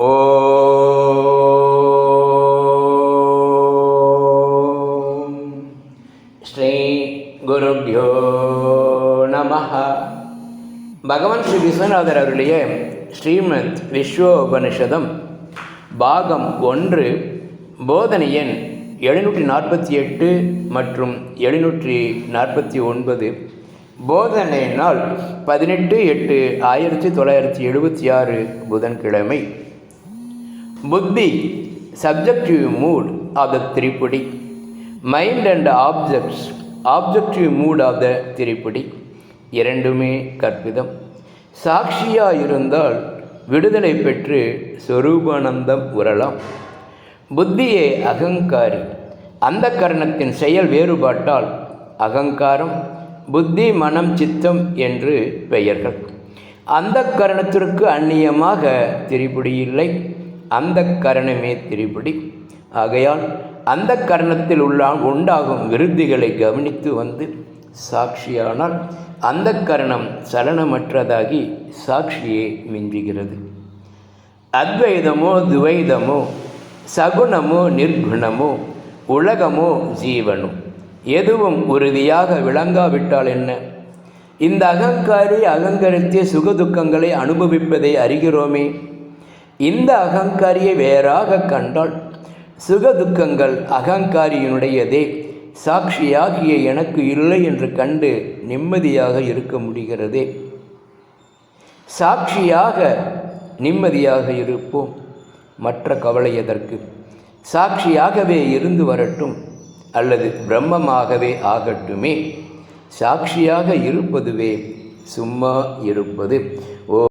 ஓம் ஸ்ரீ குருப்யோ நம பகவான் ஸ்ரீ விஸ்வநாதர் அவருடைய ஸ்ரீமத் விஸ்வோபனிஷதம் பாகம் ஒன்று போதனை எண் எழுநூற்றி நாற்பத்தி எட்டு மற்றும் எழுநூற்றி நாற்பத்தி ஒன்பது போதனை நாள் பதினெட்டு எட்டு ஆயிரத்தி தொள்ளாயிரத்தி எழுபத்தி ஆறு புதன்கிழமை. Buddhi subjective mood of the triputi. Mind and objects objective mood of the triputi. இரண்டுமே கற்பிதம். சாட்சியாக இருந்தால் விடுதலை பெற்று சொரூபானந்தம் உறலாம். புத்தியே அகங்காரி. அந்த கரணத்தின் செயல் வேறுபாட்டால் அகங்காரம் புத்தி மனம் சித்தம் என்று பெயர்கள். அந்த கரணத்திற்கு அந்நியமாக திரிபுடி இல்லை. அந்த கரணமே திரிபடி. ஆகையால் அந்த கரணத்தில் உள்ள உண்டாகும் விருத்திகளை கவனித்து வந்து சாட்சியானால் அந்த கரணம் சலனமற்றதாகி சாட்சியே மிஞ்சுகிறது. அத்வைதமோ துவைதமோ சகுணமோ நிர்குணமோ உலகமோ ஜீவனோ. எதுவும் உறுதியாக விளங்காவிட்டால் என்ன? இந்த அகங்காரி அகங்கரித்து சுகதுக்கங்களை அனுபவிப்பதை அறிகிறோமே. இந்த அகங்காரியை வேறாக கண்டால் சுகதுக்கங்கள் அகங்காரியினுடையதே. சாட்சியாகிய எனக்கு இல்லை என்று கண்டு நிம்மதியாக இருக்க முடிகிறதே. சாட்சியாக நிம்மதியாக இருப்போம். மற்ற கவலை எதற்கு? சாட்சியாகவே இருந்து வரட்டும் அல்லது பிரம்மமாகவே ஆகட்டுமே. சாட்சியாக இருப்பதுவே சும்மா இருப்பது. ஓ